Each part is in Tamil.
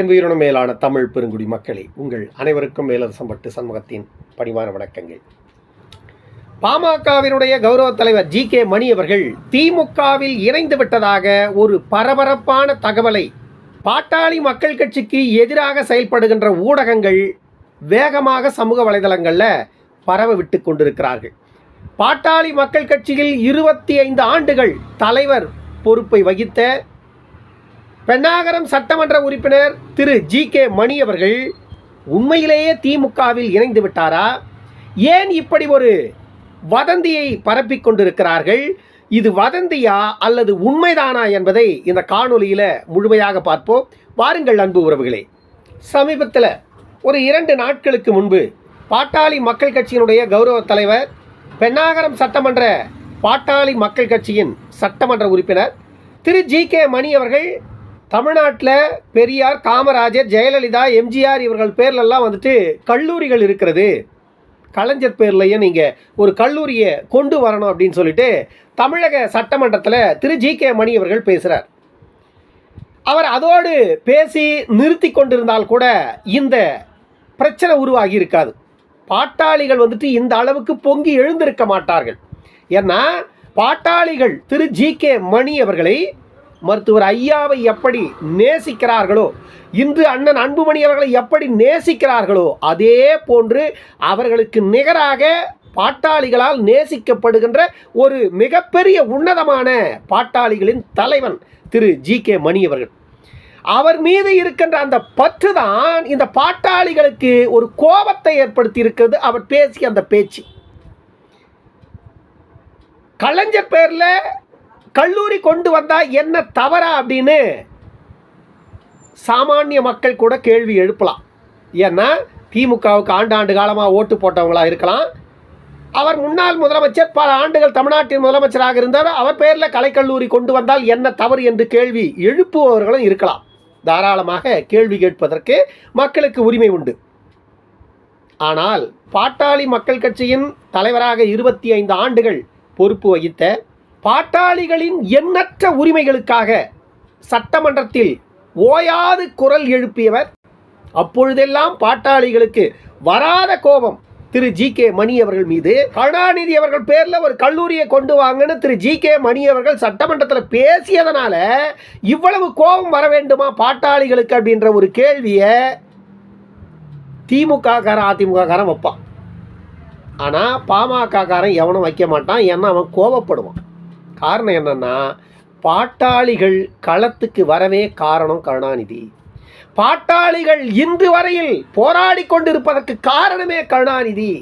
என் உயிரினும் மேலான தமிழ் பெருங்குடி மக்களே உங்கள் அனைவருக்கும் மேலரசம்பட்டு சண்முகத்தின் பணிவான வணக்கங்கள். பாமகவினுடைய கௌரவ தலைவர் ஜி கே மணி அவர்கள் திமுகவில் இணைந்து விட்டதாக ஒரு பரபரப்பான தகவலை பாட்டாளி மக்கள் கட்சிக்கு எதிராக செயல்படுகின்ற ஊடகங்கள் வேகமாக சமூக வலைதளங்களில் பரவ விட்டு கொண்டிருக்கிறார்கள். பாட்டாளி மக்கள் கட்சியில் இருபத்தி ஐந்து ஆண்டுகள் தலைவர் பொறுப்பை வகித்த பெண்ணாகரம் சட்டமன்ற உறுப்பினர் திரு ஜி கே மணி அவர்கள் உண்மையிலேயே திமுகவில் இணைந்து விட்டாரா? ஏன் இப்படி ஒரு வதந்தியை பரப்பி கொண்டிருக்கிறார்கள்? இது வதந்தியா அல்லது உண்மைதானா என்பதை இந்த காணொளியில் முழுமையாக பார்ப்போம். வாருங்கள் அன்பு உறவுகளே. சமீபத்தில் ஒரு இரண்டு நாட்களுக்கு முன்பு பாட்டாளி மக்கள் கட்சியினுடைய கௌரவ தலைவர் பெண்ணாகரம் சட்டமன்ற பாட்டாளி மக்கள் கட்சியின் சட்டமன்ற உறுப்பினர் திரு ஜி கே மணி அவர்கள் தமிழ்நாட்டில் பெரியார் காமராஜர் ஜெயலலிதா எம்ஜிஆர் இவர்கள் பேர்லெல்லாம் வந்துட்டு கல்லூரிகள் இருக்கிறது. கலைஞர் பேர்லையும் நீங்கள் ஒரு கல்லூரியை கொண்டு வரணும் அப்படின்னு சொல்லிட்டு தமிழக சட்டமன்றத்தில் திரு. ஜி. கே. மணி அவர்கள் பேசுகிறார் அவர் அதோடு பேசி நிறுத்தி கொண்டிருந்தால் கூட இந்த பிரச்சனை உருவாகி இருக்காது. பாட்டாளிகள் வந்துட்டு இந்த அளவுக்கு பொங்கி எழுந்திருக்க மாட்டார்கள். ஏன்னா பாட்டாளிகள் திரு. ஜி. கே. மணி அவர்களை மருத்துவர் ஐயாவை எப்படி நேசிக்கிறார்களோ இன்று அண்ணன் அன்புமணி அவர்களை எப்படி நேசிக்கிறார்களோ அதே போன்று அவர்களுக்கு நிகராக பாட்டாளிகளால் நேசிக்கப்படுகின்ற ஒரு மிகப்பெரிய உன்னதமான பாட்டாளிகளின் தலைவன் திரு ஜி கே மணி அவர்கள். அவர் மீது இருக்கின்ற அந்த பற்று தான் இந்த பாட்டாளிகளுக்கு ஒரு கோபத்தை ஏற்படுத்தி இருக்கிறது அவர் பேசிய அந்த பேச்சு. கலைஞர் பேரில் கல்லூரி கொண்டு வந்தால் என்ன தவறா அப்படின்னு சாமானிய மக்கள் கூட கேள்வி எழுப்பலாம். ஏன்னா திமுகவுக்கு ஆண்டாண்டு காலமாக ஓட்டு போட்டவங்களாக இருக்கலாம். அவர் முன்னாள் முதலமைச்சர் பல ஆண்டுகள் தமிழ்நாட்டின் முதலமைச்சராக இருந்தார். அவர் பேரில் கலைக்கல்லூரி கொண்டு வந்தால் என்ன தவறு என்று கேள்வி எழுப்புபவர்களும் இருக்கலாம். தாராளமாக கேள்வி கேட்பதற்கு மக்களுக்கு உரிமை உண்டு. ஆனால் பாட்டாளி மக்கள் கட்சியின் தலைவராக இருபத்தி ஐந்து ஆண்டுகள் பொறுப்பு வகித்த பாட்டாளிகளின் எண்ணற்ற உரிமைகளுக்காக சட்டமன்றத்தில் ஓயாது குரல் எழுப்பியவர். அப்பொழுதெல்லாம் பாட்டாளிகளுக்கு வராத கோபம். திரு ஜி கே மணி அவர்கள் மீது கருணாநிதி அவர்கள் பேரில் ஒரு கல்லூரியை கொண்டு வாங்கன்னு திரு ஜி கே மணி அவர்கள் சட்டமன்றத்தில் பேசியதனால இவ்வளவு கோபம் வர வேண்டுமா பாட்டாளிகளுக்கு அப்படின்ற ஒரு கேள்வியை திமுக காரன் அதிமுக காரன் வைப்பான். ஆனால் பாமக காரன் எவனும் வைக்க மாட்டான். ஏன்னா அவன் கோபப்படுவான். காரணம் என்னென்னா பாட்டாளிகள் களத்துக்கு வரவே காரணம் கருணாநிதி. பாட்டாளிகள் இன்று வரையில் போராடி கொண்டிருப்பதற்கு காரணமே கருணாநிதி.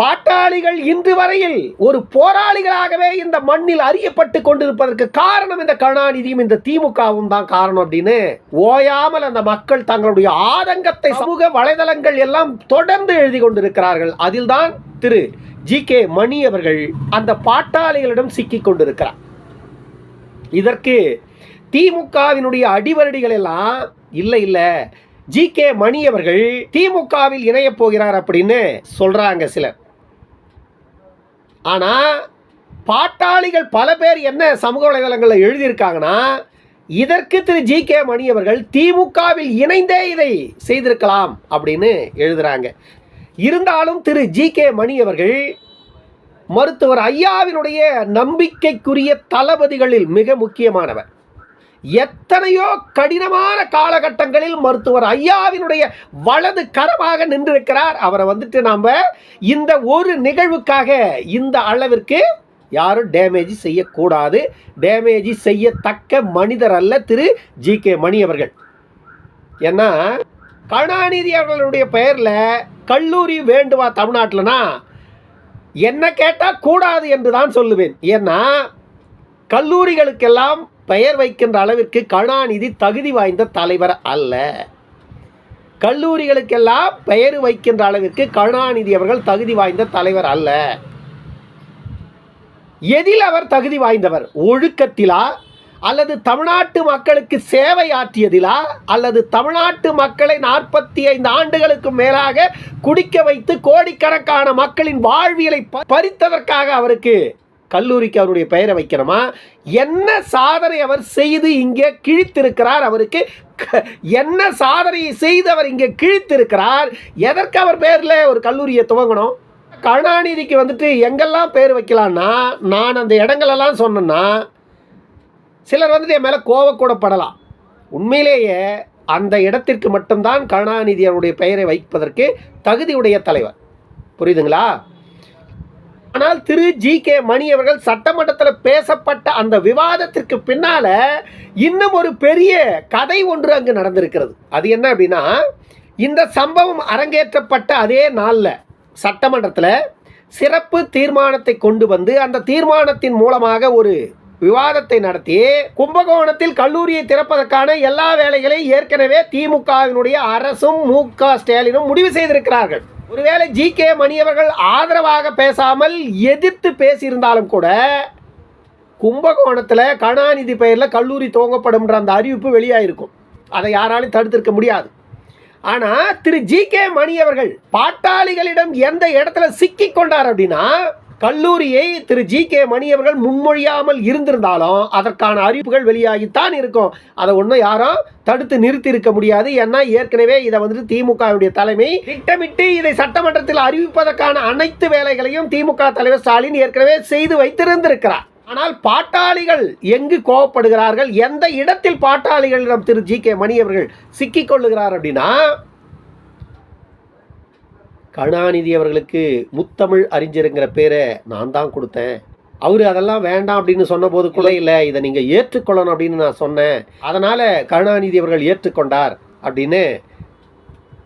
பாட்டாளிகள் இன்று வரையில் ஒரு போராளிகளாகவே இந்த மண்ணில் அறியப்பட்டு கொண்டிருப்பதற்கு காரணம் இந்த கருணாநிதியும் இந்த திமுகவும் தான் காரணம் அப்படின்னு ஓயாமல் அந்த மக்கள் தங்களுடைய ஆதங்கத்தை சமூக வலைதளங்கள் எல்லாம் தொடர்ந்து எழுதி கொண்டிருக்கிறார்கள். அதில்தான் திரு ஜி கே மணி அவர்கள் அந்த பாட்டாளிகளிடம் சிக்கி கொண்டிருக்கிறார். இதற்கு திமுகவினுடைய அடிவரடிகள் எல்லாம் இல்லை இல்லை ஜி கே மணி அவர்கள் திமுகவில் இணையப் போகிறார் அப்படின்னு சொல்றாங்க சிலர். ஆனால் பாட்டாளிகள் பல பேர் என்ன சமூக வலைதளங்களில் எழுதியிருக்காங்கன்னா இதற்கு திரு ஜி கே மணி அவர்கள் திமுகவில் இணைந்தே இதை செய்திருக்கலாம் அப்படின்னு எழுதுறாங்க. இருந்தாலும் திரு ஜி கே மணி அவர்கள் மருத்துவர் ஐயாவினுடைய நம்பிக்கைக்குரிய தளபதிகளில் மிக முக்கியமானவர். எத்தனையோ கடினமான காலகட்டங்களில் மருத்துவர் ஐயாவினுடைய வலது கரமாக நின்றிருக்கிறார். அவரை வந்துட்டு நாம் இந்த ஒரு நிகழ்வுக்காக இந்த அளவிற்கு யாரும் டேமேஜ் செய்யக்கூடாது. டேமேஜ் செய்யத்தக்க மனிதர் அல்ல திரு ஜி கே மணி அவர்கள். ஏன்னா கருணாநிதி அவர்களுடைய பெயரில் கல்லூரி வேண்டுமா தமிழ்நாட்டில்னா? என்ன கேட்டால் கூடாது என்று தான் சொல்லுவேன். ஏன்னா கல்லூரிகளுக்கெல்லாம் பெயர் வைக்கின்ற அளவிற்கு கருணாநிதி தகுதி வாய்ந்த தலைவர் அல்ல. கல்லூரிகளுக்கெல்லாம் பெயர் வைக்கின்ற அளவிற்கு கருணாநிதி அவர்கள் தகுதி வாய்ந்த தலைவர் அல்ல. எதில் அவர் தகுதி வாய்ந்தவர்? ஒழுக்கத்திலா? அல்லது தமிழ்நாட்டு மக்களுக்கு சேவை ஆற்றியதிலா அல்லது தமிழ்நாட்டு மக்களை நாற்பத்தி ஐந்து ஆண்டுகளுக்கு மேலாக குடிக்க வைத்து கோடிக்கணக்கான மக்களின் வாழ்வியலை பறித்ததற்காக அவருக்கு கல்லூரிக்கு அவருடைய பெயரை வைக்கிறோமா என்ன சாதனை அவர் செய்து இங்கே கிழித்திருக்கிறார் அவருக்கு? க- என்ன சாதனையை செய்து அவர் இங்கே கிழித்திருக்கிறார்? எதற்கு அவர் பேரில் ஒரு கல்லூரியை துவங்கணும்? கருணாநிதிக்கு வந்துட்டு எங்கெல்லாம் பேர் வைக்கலான்னா நான் அந்த இடங்களெல்லாம் சொன்னேன்னா சிலர் வந்துட்டு என் மேலே கோவக்கூடப்படலாம். உண்மையிலேயே அந்த இடத்திற்கு மட்டும்தான் கருணாநிதி அவருடைய பெயரை வைப்பதற்கு தகுதியுடைய தலைவர். புரியுதுங்களா? ஆனால் திரு ஜி கே மணி அவர்கள் சட்டமன்றத்தில் பேசப்பட்ட அந்த விவாதத்திற்கு பின்னால இன்னும் ஒரு பெரிய கதை ஒன்று அங்கு நடந்திருக்கிறது. அது என்ன அப்படின்னா இந்த சம்பவம் அரங்கேற்றப்பட்ட அதே நாளில் சட்டமன்றத்தில் சிறப்பு தீர்மானத்தை கொண்டு வந்து அந்த தீர்மானத்தின் மூலமாக ஒரு விவாதத்தை நடத்தி கும்பகோணத்தில் கல்லூரியை திறப்பதற்கான எல்லா வேலைகளையும் ஏற்கனவே திமுகவினுடைய அரசும் மு க ஸ்டாலினும் முடிவு செய்திருக்கிறார்கள். ஒருவேளை ஜி. கே. மணி அவர்கள் ஆதரவாக பேசாமல் எதிர்த்து பேசியிருந்தாலும் கூட கும்பகோணத்தில் கருணாநிதி பெயரில் கல்லூரி துவங்கப்படும்ன்ற அந்த அறிவிப்பு வெளியாயிருக்கும். அதை யாராலும் தடுத்திருக்க முடியாது. ஆனால் திரு ஜி. கே. மணி அவர்கள் பாட்டாளிகளிடம் எந்த இடத்துல சிக்கி கொண்டார் அப்படின்னா கல்லூரியை திரு ஜி கே மணி அவர்கள் முன்மொழியாமல் இருந்திருந்தாலும் அதற்கான அறிவிப்புகள் வெளியாகித்தான் இருக்கும். அதை ஒன்றும் யாரும் தடுத்து நிறுத்தி இருக்க முடியாது. ஏன்னா ஏற்கனவே இதை வந்துட்டு திமுகவுடைய தலைமை திட்டமிட்டு இதை சட்டமன்றத்தில் அறிவிப்பதற்கான அனைத்து வேலைகளையும் திமுக தலைவர் ஸ்டாலின் ஏற்கனவே செய்து வைத்திருந்திருக்கிறார். ஆனால் பாட்டாளிகள் எங்கு கோவப்படுகிறார்கள்? எந்த இடத்தில் பாட்டாளிகளிடம் திரு ஜி கே மணி அவர்கள் சிக்கிக் கொள்ளுகிறார் அப்படின்னா கருணாநிதி அவர்களுக்கு முத்தமிழ் அறிஞருங்கிற பேரை நான் தான் கொடுத்தேன். அவர் அதெல்லாம் வேண்டாம் அப்படின்னு சொன்னபோது கூட இல்லை இதை நீங்கள் ஏற்றுக்கொள்ளணும் அப்படின்னு நான் சொன்னேன். அதனால் கருணாநிதி அவர்கள் ஏற்றுக்கொண்டார் அப்படின்னு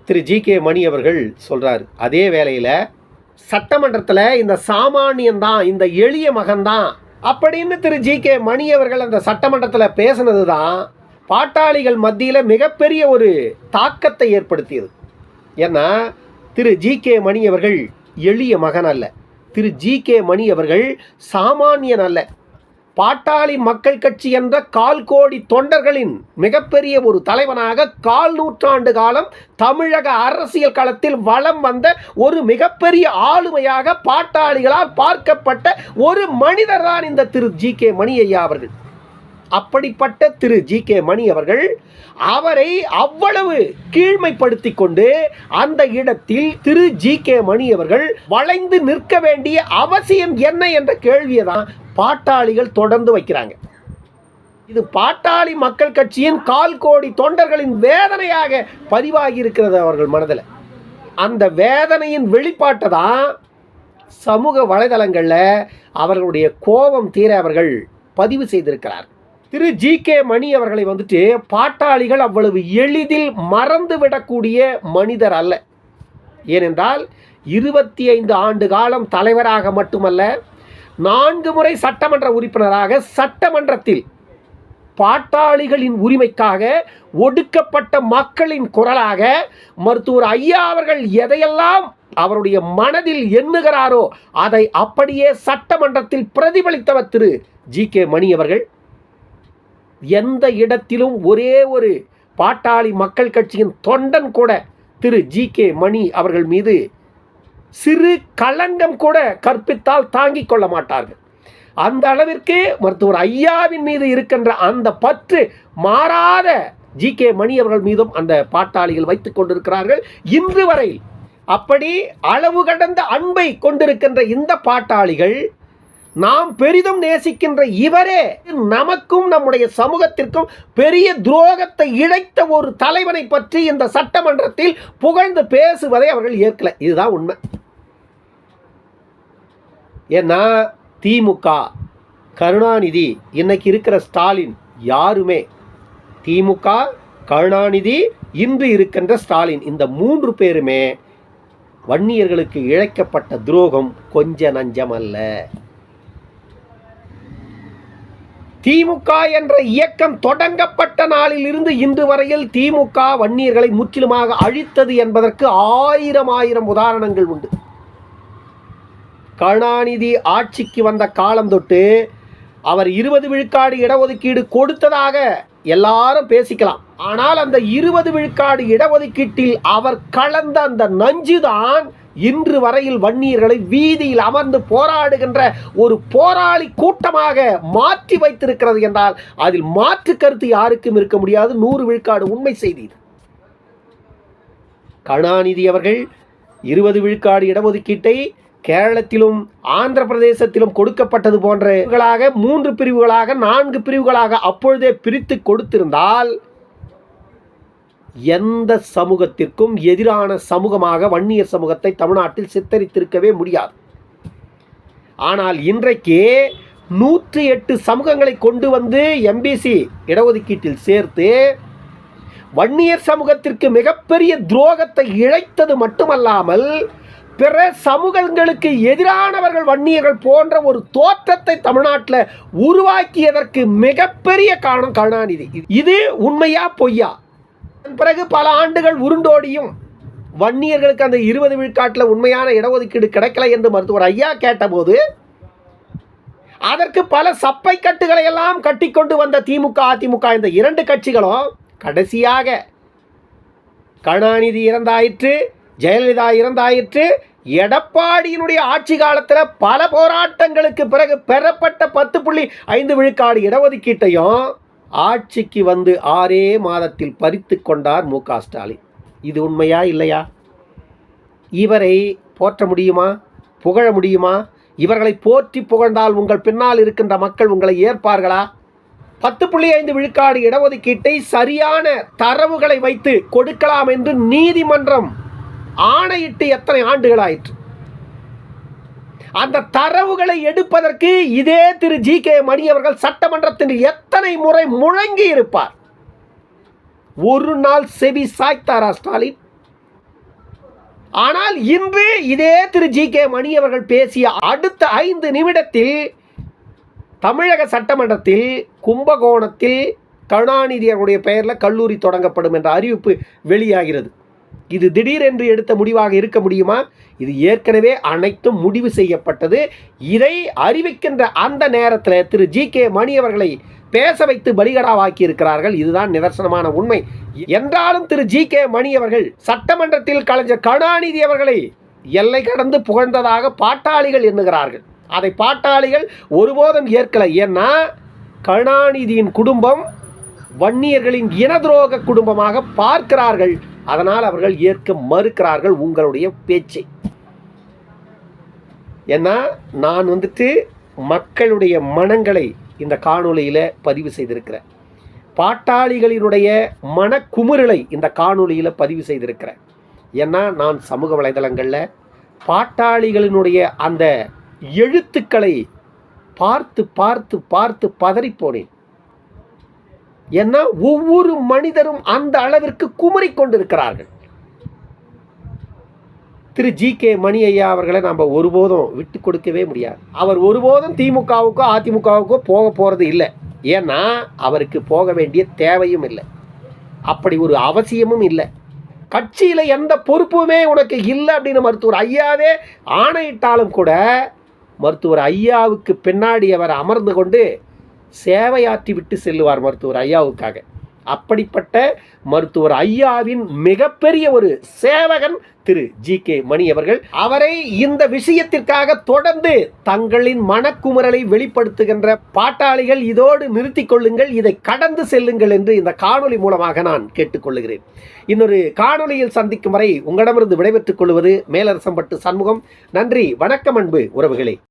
திரு ஜி கே மணி அவர்கள் சொல்கிறார் அதே வேளையில் சட்டமன்றத்தில் இந்த சாமானியன் தான் இந்த எளிய மகன்தான் அப்படின்னு திரு ஜி கே மணி அவர்கள் அந்த சட்டமன்றத்தில் பேசினது தான் பாட்டாளிகள் மத்தியில் மிகப்பெரிய ஒரு தாக்கத்தை ஏற்படுத்தியது. ஏன்னா திரு ஜி கே மணி அவர்கள் எளிய மகன் அல்ல. திரு ஜி கே மணி அவர்கள் சாமானியன் அல்ல. பாட்டாளி மக்கள் கட்சி என்ற கால் கோடி தொண்டர்களின் மிகப்பெரிய ஒரு தலைவனாக கால் நூற்றாண்டு காலம் தமிழக அரசியல் களத்தில் வலம் வந்த ஒரு மிகப்பெரிய ஆளுமையாக பாட்டாளிகளால் பார்க்கப்பட்ட ஒரு மனிதர்தான் இந்த திரு ஜி கே மணி ஐயா அவர்கள். அப்படிப்பட்ட திரு ஜி கே மணி அவர்கள் அவரை அவ்வளவு கீழ்மைப்படுத்தி கொண்டு அந்த இடத்தில் திரு ஜி கே மணி அவர்கள் வளைந்து நிற்க வேண்டிய அவசியம் என்ன என்ற கேள்வியை தான் பாட்டாளிகள் தொடர்ந்து வைக்கிறாங்க. இது பாட்டாளி மக்கள் கட்சியின் கால் கோடி தொண்டர்களின் வேதனையாக பதிவாகி இருக்கிறது அவர்கள் மனதில். அந்த வேதனையின் வெளிப்பாட்டை தான் சமூக வலைதளங்களில் அவர்களுடைய கோபம் தீர அவர்கள் பதிவு செய்திருக்கிறார் திரு ஜி கே மணி அவர்களை வந்துட்டு பாட்டாளிகள் அவ்வளவு எளிதில் மறந்து விடக்கூடிய மனிதர் அல்ல. ஏனென்றால் இருபத்தி ஐந்து ஆண்டு காலம் தலைவராக மட்டுமல்ல நான்கு முறை சட்டமன்ற உறுப்பினராக சட்டமன்றத்தில் பாட்டாளிகளின் உரிமைக்காக ஒடுக்கப்பட்ட மக்களின் குரலாக மருத்துவர் ஐயா அவர்கள் எதையெல்லாம் அவருடைய மனதில் எண்ணுகிறாரோ அதை அப்படியே சட்டமன்றத்தில் பிரதிபலித்தவர் திரு ஜி கே மணி அவர்கள். எந்த இடத்திலும் ஒரே ஒரு பாட்டாளி மக்கள் கட்சியின் தொண்டன் கூட திரு ஜி கே மணி அவர்கள் மீது சிறு களங்கம் கூட கற்பித்தால் தாங்கிக் கொள்ள மாட்டார்கள். அந்த அளவிற்கு மருத்துவர் ஐயாவின் மீது இருக்கின்ற அந்த பற்று மாறாத ஜி கே மணி அவர்கள் மீதும் அந்த பாட்டாளிகள் வைத்துக் கொண்டிருக்கிறார்கள். இன்று வரை அப்படி அளவு கடந்த அன்பை கொண்டிருக்கின்ற இந்த பாட்டாளிகள் நாம் பெரிதும் நேசிக்கின்ற இவரே நமக்கும் நம்முடைய சமூகத்திற்கும் பெரிய துரோகத்தை இழைத்த ஒரு தலைவனை பற்றி இந்த சட்டமன்றத்தில் புகழ்ந்து பேசுவதை அவர்கள் ஏற்கல. இதுதான் உண்மை. ஏன்னா திமுக கருணாநிதி இன்னைக்கு இருக்கிற ஸ்டாலின் யாருமே? திமுக கருணாநிதி இன்று இருக்கின்ற ஸ்டாலின். இந்த மூன்று பேருமே வன்னியர்களுக்கு இழைக்கப்பட்ட துரோகம் கொஞ்ச நஞ்சம் அல்ல. திமுக என்ற இயக்கம் தொடங்கப்பட்ட நாளில் இருந்து இன்று வரையில் திமுக வன்னியர்களை முற்றிலுமாக அழித்தது என்பதற்கு ஆயிரம் ஆயிரம் உதாரணங்கள் உண்டு. கருணாநிதி ஆட்சிக்கு வந்த காலம் தொட்டு அவர் இருபது விழுக்காடு இடஒதுக்கீடு கொடுத்ததாக எல்லாரும் பேசிக்கலாம். ஆனால் அந்த இருபது விழுக்காடு இடஒதுக்கீட்டில் அவர் கலந்த அந்த நஞ்சுதான் இன்று வரையில் வன்னியர்களை வீதியில் அமர்ந்து போராடுகின்ற ஒரு போராளி கூட்டமாக மாற்றி வைத்திருக்கிறது என்றால் அதில் மாற்று கருத்து யாருக்கும் இருக்க முடியாது. நூறு விழுக்காடு உண்மை செய்தி கருணாநிதி அவர்கள் இருபது விழுக்காடு இடஒதுக்கீட்டை கேரளத்திலும் ஆந்திர பிரதேசத்திலும் கொடுக்கப்பட்டது போன்ற மூன்று பிரிவுகளாக நான்கு பிரிவுகளாக அப்பொழுதே பிரித்து கொடுத்திருந்தால் எந்த சமூகத்திற்கும் எதிரான சமூகமாக வன்னியர் சமூகத்தை தமிழ்நாட்டில் சித்தரித்திருக்கவே முடியாது. ஆனால் இன்றைக்கு நூற்றி எட்டு சமூகங்களை கொண்டு வந்து எம்பிசி இடஒதுக்கீட்டில் சேர்த்து வன்னியர் சமூகத்திற்கு மிகப்பெரிய துரோகத்தை இழைத்தது மட்டுமல்லாமல் பிற சமூகங்களுக்கு எதிரானவர்கள் வன்னியர்கள் போன்ற ஒரு தோற்றத்தை தமிழ்நாட்டில் உருவாக்கியதற்கு மிகப்பெரிய காரணம் கருணாநிதி. இது உண்மையா பொய்யா? பிறகு பல ஆண்டுகள் உருண்டோடியும் வன்னியர்களுக்கு அந்த இருபது விழுக்காட்டில் உண்மையான இடஒதுக்கீடு கிடைக்கல என்று மருத்துவர் ஐயா கேட்டபோது அதற்கு பல சப்பை கட்டுகளை எல்லாம் கட்டிக்கொண்டு வந்த திமுக அதிமுக இந்த இரண்டு கட்சிகளும் கடைசியாக கருணாநிதி இறந்தாயிற்று ஜெயலலிதா இறந்தாயிற்று எடப்பாடியினுடைய ஆட்சி காலத்தில் பல போராட்டங்களுக்கு பிறகு பெறப்பட்ட பத்து புள்ளி ஐந்து விழுக்காடு இடஒதுக்கீட்டையும் ஆட்சிக்கு வந்து ஆறே மாதத்தில் பறித்து கொண்டார் மு க ஸ்டாலின். இது உண்மையா இல்லையா? இவரை போற்ற முடியுமா? புகழ முடியுமா? இவர்களை போற்றி புகழ்ந்தால் உங்கள் பின்னால் இருக்கின்ற மக்கள் உங்களை ஏற்பார்களா? பத்து புள்ளி ஐந்து விழுக்காடு இடஒதுக்கீட்டை சரியான தரவுகளை வைத்து கொடுக்கலாம் என்று நீதிமன்றம் ஆணையிட்டு எத்தனை ஆண்டுகளாயிற்று அந்த தரவுகளை எடுப்பதற்கு இதே திரு ஜி கே மணி அவர்கள் சட்டமன்றத்தில் எத்தனை முறை முழங்கி இருப்பார்? ஒரு நாள் செவி சாய்த்தாரா ஸ்டாலின்? ஆனால் இன்று இதே திரு ஜி கே மணி அவர்கள் பேசிய அடுத்த ஐந்து நிமிடத்தில் தமிழக சட்டமன்றத்தில் கும்பகோணத்தில் கருணாநிதி அவருடைய பெயரில் கல்லூரி தொடங்கப்படும் என்ற அறிவிப்பு வெளியாகிறது. இது திடீரென்று எடுத்த முடிவாக இருக்க முடியுமா? இது ஏற்கனவே அனைத்தும் முடிவு செய்யப்பட்டது. இதை அறிவிக்கின்ற அந்த நேரத்தில் திரு ஜி கே மணி அவர்களை பேச வைத்து பலிகடாவாக்கி இருக்கிறார்கள் இதுதான் நிதர்சனமான உண்மை. என்றாலும் திரு ஜி கே மணி அவர்கள் சட்டமன்றத்தில் கலைஞர் கருணாநிதி அவர்களை எல்லை கடந்து புகழ்ந்ததாக பாட்டாளிகள் எண்ணுகிறார்கள். அதை பாட்டாளிகள் ஒருபோதும் ஏற்கலை. ஏன்னா கருணாநிதியின் குடும்பம் வன்னியர்களின் இனதுரோக குடும்பமாக பார்க்கிறார்கள். அதனால் அவர்கள் ஏற்க மறுக்கிறார்கள் உங்களுடைய பேச்சை. ஏன்னா நான் வந்துட்டு மக்களுடைய மனங்களை இந்த காணொளியில் பதிவு செய்திருக்கிறேன். பாட்டாளிகளினுடைய மனக்குமுறலை இந்த காணொலியில் பதிவு செய்திருக்கிறேன். ஏன்னா நான் சமூக வலைதளங்களில் பாட்டாளிகளினுடைய அந்த எழுத்துக்களை பார்த்து பார்த்து பார்த்து பதறிப்போனேன் ஏன்னா ஒவ்வொரு மனிதரும் அந்த அளவிற்கு குமரி கொண்டிருக்கிறார்கள். திரு ஜி கே மணி ஐயா அவர்களை நம்ம ஒருபோதும் விட்டு கொடுக்கவே முடியாது. அவர் ஒருபோதும் திமுகவுக்கோ அதிமுகவுக்கோ போக போகிறது இல்லை. ஏன்னா அவருக்கு போக வேண்டிய தேவையும் இல்லை. அப்படி ஒரு அவசியமும் இல்லை. கட்சியில் எந்த பொறுப்புமே உனக்கு இல்லை அப்படின்னு மருத்துவர் ஐயாவே ஆணையிட்டாலும் கூட மருத்துவர் ஐயாவுக்கு பின்னாடி அவர் அமர்ந்து கொண்டு சேவையாற்றி விட்டு செல்லுவார் மருத்துவர் ஐயாவுக்காக. அப்படிப்பட்ட மருத்துவர் ஐயாவின் மிகப்பெரிய ஒரு சேவகன் திரு ஜி கே மணி அவர்கள் அவரை இந்த விஷயத்திற்காக தொடர்ந்து தங்களின் மனக்குமுறலை வெளிப்படுத்துகின்ற பாட்டாளிகள் இதோடு நிறுத்திக் கொள்ளுங்கள் இதை கடந்து செல்லுங்கள் என்று இந்த காணொளி மூலமாக நான் கேட்டுக்கொள்கிறேன் இன்னொரு காணொளியில் சந்திக்கும் வரை உங்களிடமிருந்து விடைபெற்றுக் கொள்வது மேலரசம்பட்டு சண்முகம். நன்றி வணக்கம் அன்பு உறவுகளே.